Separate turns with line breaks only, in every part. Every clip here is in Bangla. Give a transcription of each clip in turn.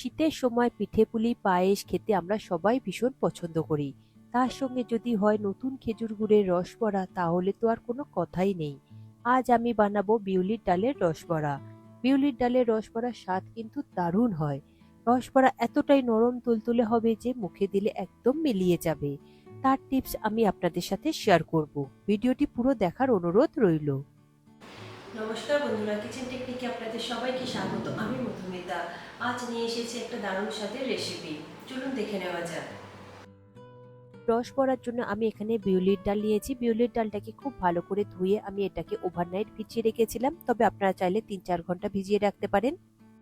শীতের সময় পিঠে পুলি, পায়েস খেতে আমরা সবাই ভীষণ পছন্দ করি। তার সঙ্গে যদি হয় নতুন খেজুর গুড়ের রসবড়া তাহলে তো আর কোনো কথাই নেই। আজ আমি বানাবো বিউলির ডালের রসবড়া বিউলির ডালের রসবড়ার স্বাদ কিন্তু দারুণ হয়। রসবড়া এতটাই নরম তুলতুলে হবে যে মুখে দিলে একদম মিলিয়ে যাবে। তার টিপস আমি আপনাদের সাথে শেয়ার করব। ভিডিওটি পুরো দেখার অনুরোধ রইল।
নমস্কার বন্ধুরা কিচেন টেকনিকে আপনাদের সবাইকে স্বাগত। আমি মধুমিতা। আজ নিয়ে এসেছি একটা দারুণ স্বাদের রেসিপি চলুন দেখে নেওয়া যাক।
রস পড়ার জন্য আমি এখানে বিউলির ডাল নিয়েছি। বিউলির ডালটাকে খুব ভালো করে ধুয়ে আমি এটাকে ওভারনাইট ভিজিয়ে রেখেছিলাম। তবে আপনারা চাইলে তিন চার ঘণ্টা ভিজিয়ে রাখতে পারেন।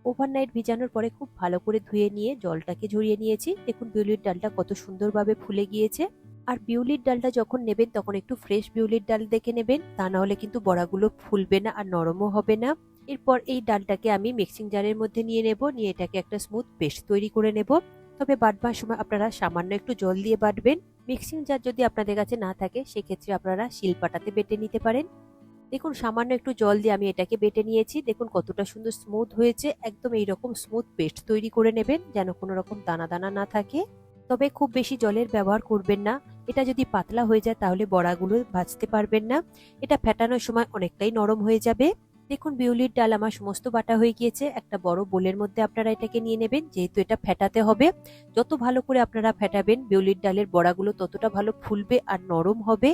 ওভারনাইট ভিজানোর পরে খুব ভালো করে ধুয়ে নিয়ে জলটাকে ঝরিয়ে নিয়েছি। দেখুন বিউলির ডালটা কত সুন্দরভাবে ফুলে গিয়েছে। আর বিউলির ডালটা যখন নেবেন, তখন একটু ফ্রেশ বিউলির ডাল দেখে নেবেন। তা নাহলে কিন্তু বড়াগুলো ফুলবে না আর নরমও হবে না। এরপর এই ডালটাকে আমি মিক্সিং জারের মধ্যে নিয়ে নেব, নিয়ে এটাকে একটা স্মুথ পেস্ট তৈরি করে নেব। তবে বাটবার সময় আপনারা সামান্য একটু জল দিয়ে বাটবেন। মিক্সিং জার যদি আপনাদের কাছে না থাকে, সেক্ষেত্রে আপনারা শিলপাটাতে বেটে নিতে পারেন। দেখুন, সামান্য একটু জল দিয়ে আমি এটাকে বেটে নিয়েছি। দেখুন, কতটা সুন্দর স্মুথ হয়েছে। একদম এইরকম স্মুথ পেস্ট তৈরি করে নেবেন, যেন কোনো রকম দানা দানা না থাকে। তবে খুব বেশি জলের ব্যবহার করবেন না। এটা যদি পাতলা হয়ে যায় তাহলে বড়াগুলো ভাজতে পারবেন না। এটা ফেটানোর সময় অনেকটাই নরম হয়ে যাবে। দেখুন, বিউলির ডাল আমার সমস্ত বাটা হয়ে গিয়েছে। একটা বড় বোলের মধ্যে আপনারা এটাকে নিয়ে নেবেন, যেহেতু এটা ফেটাতে হবে। যত ভালো করে আপনারা ফেটাবেন, বিউলির ডালের বড়াগুলো ততটা ভালো ফুলবে আর নরম হবে।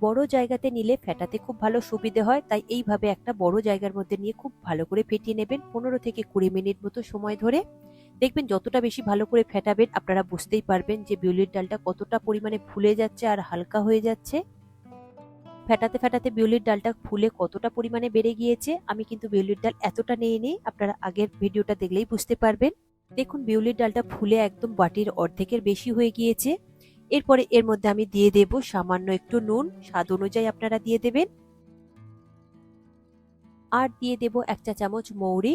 বড় জায়গাতে নিলে ফেটাতে খুব ভালো সুবিধে হয়, তাই এইভাবে একটা বড় জায়গার মধ্যে নিয়ে খুব ভালো করে ফেটিয়ে নেবেন, পনেরো থেকে কুড়ি মিনিট মতো সময় ধরে। দেখবেন যতটা বেশি ভালো করে ফেটাবেন, আপনারা বুঝতেই পারবেন যে বিউলির ডালটা কতটা পরিমাণে ফুলে যাচ্ছে আর হালকা হয়ে যাচ্ছে। ফেটাতে ফেটাতে বিউলির ডালটা ফুলে কতটা পরিমাণে বেড়ে গিয়েছে, আমি কিন্তু বিউলির ডাল এতটা নিয়ে নেই, আপনারা আগের ভিডিওটা দেখলেই বুঝতে পারবেন। দেখুন, বিউলির ডালটা ফুলে একদম বাটির অর্ধেকের বেশি হয়ে গিয়েছে। এরপরে এর মধ্যে আমি দিয়ে দেব সামান্য একটু নুন, স্বাদ অনুযায়ী আপনারা দিয়ে দেবেন। আর দিয়ে দেব এক চা চামচ মৌরি।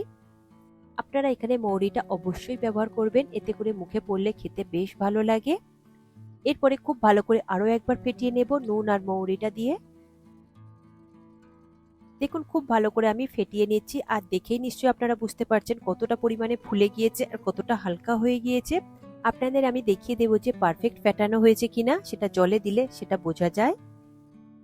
আপনারা এখানে মৌরিটা অবশ্যই ব্যবহার করবেন, এতে করে মুখে পড়লে খেতে বেশ ভালো লাগে। এরপরে খুব ভালো করে আরও একবার ফেটিয়ে নেব নুন আর মৌরিটা দিয়ে। দেখুন, খুব ভালো করে আমি ফেটিয়ে নিচ্ছি। আর দেখেই নিশ্চয়ই আপনারা বুঝতে পারছেন কতটা পরিমাণে ফুলে গিয়েছে আর কতটা হালকা হয়ে গিয়েছে। আপনাদের আমি দেখিয়ে দেবো যে পারফেক্ট ফেটানো হয়েছে কিনা, সেটা জলে দিলে সেটা বোঝা যায়।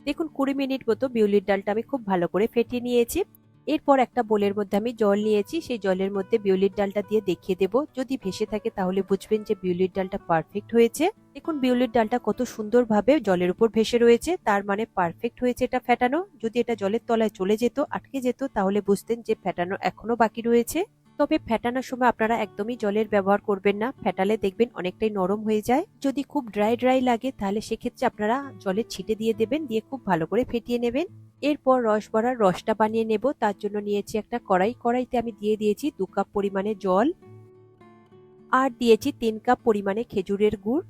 দেখুন, কুড়ি মিনিট মতো বিউলির ডালটা আমি খুব ভালো করে ফেটিয়ে নিয়েছি। এরপর একটা বোলের মধ্যে আমি জল নিয়েছি, সেই জলের মধ্যে বিউলির ডালটা দিয়ে দেখিয়ে দেবো। যদি ভেসে থাকে তাহলে বুঝবেন যে বিউলির ডালটা পারফেক্ট হয়েছে। দেখুন বিউলির ডালটা কত সুন্দরভাবে জলের উপর ভেসে রয়েছে, তার মানে পারফেক্ট হয়েছে এটা ফেটানো। যদি এটা জলের তলায় চলে যেত, আটকে যেত, তাহলে বুঝতেন যে ফেটানো এখনও বাকি রয়েছে। তবে ফেটানোর সময় আপনারা একদমই জলের ব্যবহার করবেন না, ফেটালে দেখবেন অনেকটাই নরম হয়ে যায়। যদি খুব ড্রাই ড্রাই লাগে, তাহলে সেক্ষেত্রে আপনারা জলের ছিটে দিয়ে দেবেন, দিয়ে খুব ভালো করে ফেটিয়ে নেবেন। এরপর রস ভরার রসটা বানিয়ে নেব। তার জন্য নিয়েছি একটা কড়াই। কড়াইতে আমি দিয়ে দিয়েছি দু কাপ পরিমাণে জল আর দিয়েছি তিন কাপ পরিমাণে খেজুরের গুড়।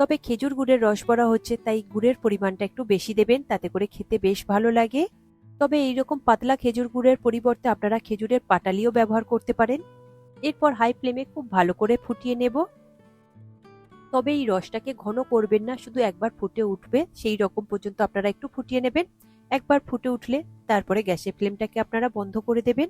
তবে খেজুর গুড়ের রস বড়া হচ্ছে, তাই গুড়ের পরিমাণটা একটু বেশি দেবেন, তাতে করে খেতে বেশ ভালো লাগে। তবে এইরকম পাতলা খেজুর গুড়ের পরিবর্তে আপনারা খেজুরের পাটালিও ব্যবহার করতে পারেন। এরপর হাই ফ্লেমে খুব ভালো করে ফুটিয়ে নেব। তবে এই রসটাকে ঘন করবেন না, শুধু একবার ফুটে উঠবে, সেই রকম পর্যন্ত আপনারা একটু ফুটিয়ে নেবেন। একবার ফুটে উঠলে তারপরে গ্যাসের ফ্লেমটাকে আপনারা বন্ধ করে দেবেন।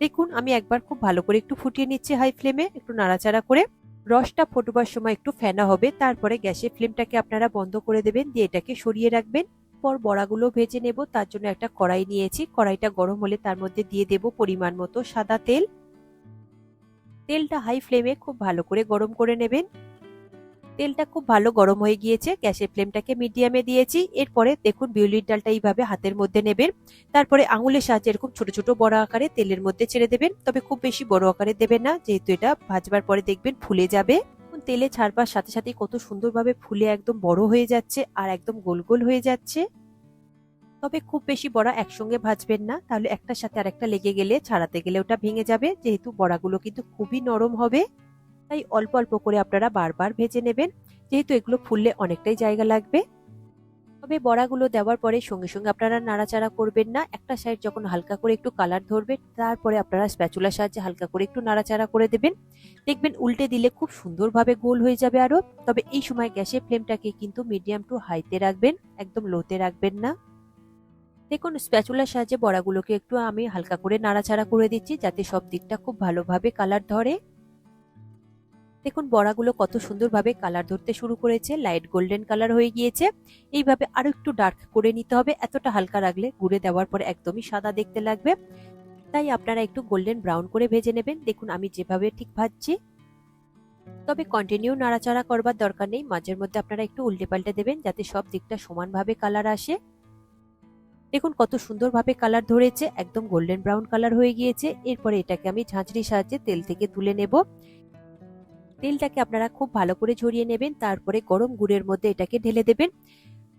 দেখুন, আমি একবার খুব ভালো করে একটু ফুটিয়ে নিচ্ছি হাই ফ্লেমে, একটু নাড়াচাড়া করে। রসটা ফোটবার সময় একটু ফেনা হবে, তারপরে গ্যাসের ফ্লেমটাকে আপনারা বন্ধ করে দেবেন, দিয়ে এটাকে সরিয়ে রাখবেন। পর বড়াগুলো ভেজে নেব, তার জন্য একটা কড়াই নিয়েছি। কড়াইটা গরম হলে তার মধ্যে দিয়ে দেব পরিমাণ মতো সাদা তেল। তেলটা হাই ফ্লেমে খুব ভালো করে গরম করে নেবেন। তেলটা খুব ভালো গরম হয়ে গিয়েছে, গ্যাসের ফ্লেমটাকে মিডিয়ামে দিয়েছি। এরপরে দেখুন বিউলির ডালটা এইভাবে হাতের মধ্যে নেবেন। তারপরে আঙুলের সাহায্যে এরকম ছোট ছোট বড় আকারে তেলের মধ্যে ছেড়ে দেবেন। তবে খুব বেশি বড় আকারে দেবেন না, যেহেতু এটা ভাজবার পরে দেখবেন ফুলে যাবে। তেলে ছাড়বার সাথে সাথে কত সুন্দরভাবে ফুলে একদম বড় হয়ে যাচ্ছে আর একদম গোল গোল হয়ে যাচ্ছে। তবে খুব বেশি বড়া একসঙ্গে ভাজবেন না, তাহলে একটার সাথে আরেকটা লেগে গেলে, ছাড়াতে গেলে ওটা ভেঙে যাবে। যেহেতু বড়াগুলো কিন্তু খুবই নরম হবে। তাই অল্প অল্প করে আপনারা বারবার ভেজে নেবেন। যেহেতু এগুলো ফুললে অনেকটাই জায়গা লাগবে। তবে বড়াগুলো দেওয়ার পরে সঙ্গে সঙ্গে আপনারা নাড়াচাড়া করবেন না। একটা সাইড যখন হালকা করে একটু কালার ধরবে, তারপরে আপনারা স্প্যাচুলার সাহায্যে হালকা করে একটু নাড়াচাড়া করে দেবেন। দেখবেন উল্টে দিলে খুব সুন্দরভাবে গোল হয়ে যাবে আরও তবে এই সময় গ্যাসের ফ্লেমটাকে কিন্তু মিডিয়াম টু হাইতে রাখবেন, একদম লোতে রাখবেন না। দেখুন স্প্যাচুলার সাহায্যে বড়াগুলোকে একটু আমি হালকা করে নাড়াচাড়া করে দিচ্ছি, যাতে সব দিকটা খুব ভালোভাবে কালার ধরে। দেখুন, বড়াগুলো কত সুন্দরভাবে কালার ধরতে শুরু করেছে লাইট গোল্ডেন কালার হয়ে গিয়েছে। এইভাবে আরও একটু ডার্ক করে নিতে হবে, এতটা হালকা রাখলে গুঁড়ে দেওয়ার পর একদমই সাদা দেখতে লাগবে। তাই আপনারা একটু গোল্ডেন ব্রাউন করে ভেজে নেবেন। দেখুন, আমি যেভাবে ঠিক ভাজছি। তবে কন্টিনিউ নাড়াচাড়া করবার দরকার নেই। মাঝের মধ্যে আপনারা একটু উল্টে পাল্টে দেবেন, যাতে সব দিকটা সমানভাবে কালার আসে। দেখুন, কত সুন্দরভাবে কালার ধরেছে, একদম গোল্ডেন ব্রাউন কালার হয়ে গিয়েছে। এরপরে এটাকে আমি ঝাঁঝরির সাহায্যে তেল থেকে তুলে নেব। তেলটাকে আপনারা খুব ভালো করে ঝরিয়ে নেবেন, তারপরে গরম গুড়ের মধ্যে এটাকে ঢেলে দেবেন।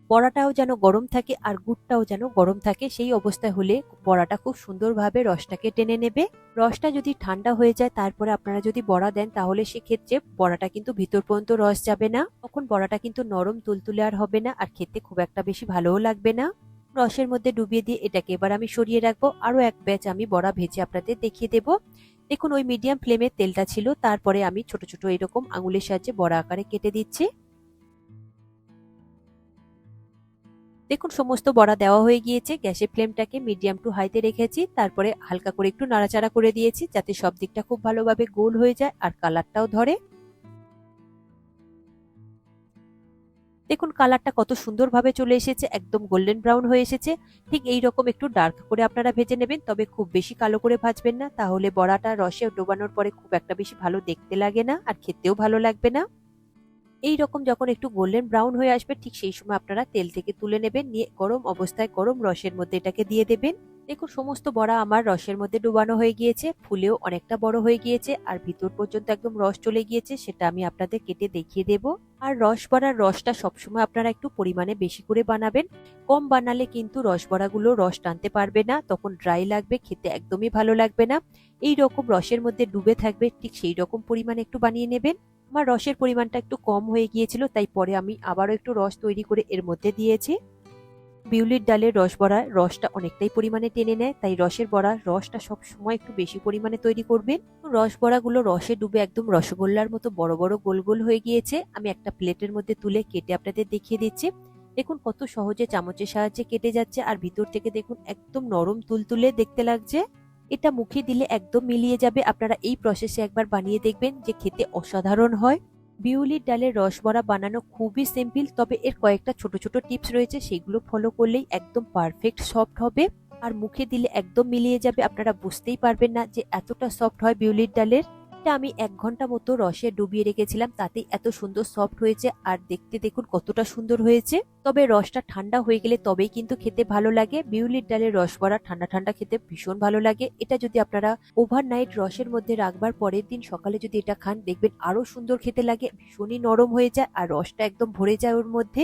বড়াটাও যেন গরম থাকে আর গুড়টাও যেন গরম থাকে, সেই অবস্থায় হলে বড়াটা খুব সুন্দরভাবে রসটাকে টেনে নেবে। রসটা যদি ঠান্ডা হয়ে যায়, তারপরে আপনারা যদি বড়া দেন, তাহলে সেক্ষেত্রে বড়াটা কিন্তু ভিতর পর্যন্ত রস যাবে না। তখন বড়াটা কিন্তু নরম তুলতুলে আর হবে না আর খেতে খুব একটা বেশি ভালোও লাগবে না। রসের মধ্যে ডুবিয়ে দিয়ে এটাকে এবার আমি সরিয়ে রাখব। আরও এক ব্যাচ আমি বড়া ভেজে আপনাদের দেখিয়ে দেব। দেখুন, ওই মিডিয়াম ফ্লেমে তেলটা ছিল, তারপরে আমি ছোট ছোট এরকম আঙুলের সাহায্যে বড় আকারে কেটে দিচ্ছি। দেখুন, সমস্ত বড়া দেওয়া হয়ে গিয়েছে, গ্যাসের ফ্লেমটাকে মিডিয়াম টু হাইতে রেখেছি, তারপরে হালকা করে একটু নাড়াচাড়া করে দিয়েছি, যাতে সব দিকটা খুব ভালোভাবে গোল হয়ে যায় আর কালারটাও ধরে। দেখুন কালারটা কত সুন্দরভাবে চলে এসেছে, একদম গোল্ডেন ব্রাউন হয়ে এসেছে। ঠিক এই রকম একটু ডার্ক করে আপনারা ভেজে নেবেন, তবে খুব বেশি কালো করে ভাজবেন না। তাহলে বড়াটা রসে ডোবানোর পরে খুব একটা বেশি ভালো দেখতে লাগে না, আর খেতেও ভালো লাগবে না। এই রকম যখন একটু গোল্ডেন ব্রাউন হয়ে আসবে, ঠিক সেই সময় আপনারা তেল থেকে তুলে নেবেন, নিয়ে গরম অবস্থায় গরম রসের মধ্যে এটাকে দিয়ে দেবেন। দেখুন, সমস্ত বড়া আমার রসের মধ্যে ডুবানো হয়ে গিয়েছে, ফুলেও অনেকটা বড় হয়ে গিয়েছে, আর ভিতর পর্যন্ত একদম রস চলে গিয়েছে, সেটা আমি আপনাদের কেটে দেখিয়ে দেব। আর রস বড়ার রসটা সবসময় আপনারা একটু পরিমাণে বেশি করে বানাবেন। কম বানালে কিন্তু রস বড়াগুলো রস টানতে পারবে না, তখন ড্রাই লাগবে, খেতে একদমই ভালো লাগবে না। এই রকম রসের মধ্যে ডুবে থাকবে, ঠিক সেই রকম পরিমাণে একটু বানিয়ে নেবেন। আমার রসের পরিমাণটা একটু কম হয়ে গিয়েছিল, তাই পরে আমি আবারও একটু রস তৈরি করে এর মধ্যে দিয়েছি। বিউলির ডালের রস বড়া রসটা অনেকটাই পরিমাণে টেনে নেয়, তাই রসের বড়া রসটা সব সময় একটু বেশি পরিমাণে তৈরি করবেন। রস বড়াগুলো রসে ডুবে একদম রসগোল্লার মতো বড় বড় গোল গোল হয়ে গিয়েছে। আমি একটা প্লেটের মধ্যে তুলে কেটে আপনাদের দেখিয়ে দিচ্ছি। দেখুন কত সহজে চামচের সাহায্যে কেটে যাচ্ছে, আর ভিতর থেকে দেখুন একদম নরম তুলতুলে দেখতে লাগছে। এটা মুখে দিলে একদম মিলিয়ে যাবে। আপনারা এই প্রসেসে একবার বানিয়ে দেখবেন যে খেতে অসাধারণ হয়। বিউলির ডালের রসবড়া বানানো খুবই সিম্পল তবে এর কয়েকটা ছোট ছোট টিপস রয়েছে, সেগুলো ফলো করলেই একদম পারফেক্ট সফট হবে। আর মুখে দিলে একদম মিলিয়ে যাবে, আপনারা বুঝতেই পারবেন না যে এতটা সফট হয় বিউলির ডালের। এটা আমি এক ঘণ্টা মতো রসে ডুবিয়ে রেখেছিলাম, তাতে এত সুন্দর সফট হয়েছে আর দেখতে দেখুন কতটা সুন্দর হয়েছে। তবে রসটা ঠান্ডা হয়ে গেলে তবেই কিন্তু খেতে ভালো লাগে। বিউলির ডালের রস বড়া ঠান্ডা ঠান্ডা খেতে ভীষণ ভালো লাগে। এটা যদি আপনারা ওভারনাইট রসের মধ্যে রাখবার পরের দিন সকালে যদি এটা খান, দেখবেন আরও সুন্দর খেতে লাগে, ভীষণই নরম হয়ে যায় আর রসটা একদম ভরে যায় ওর মধ্যে।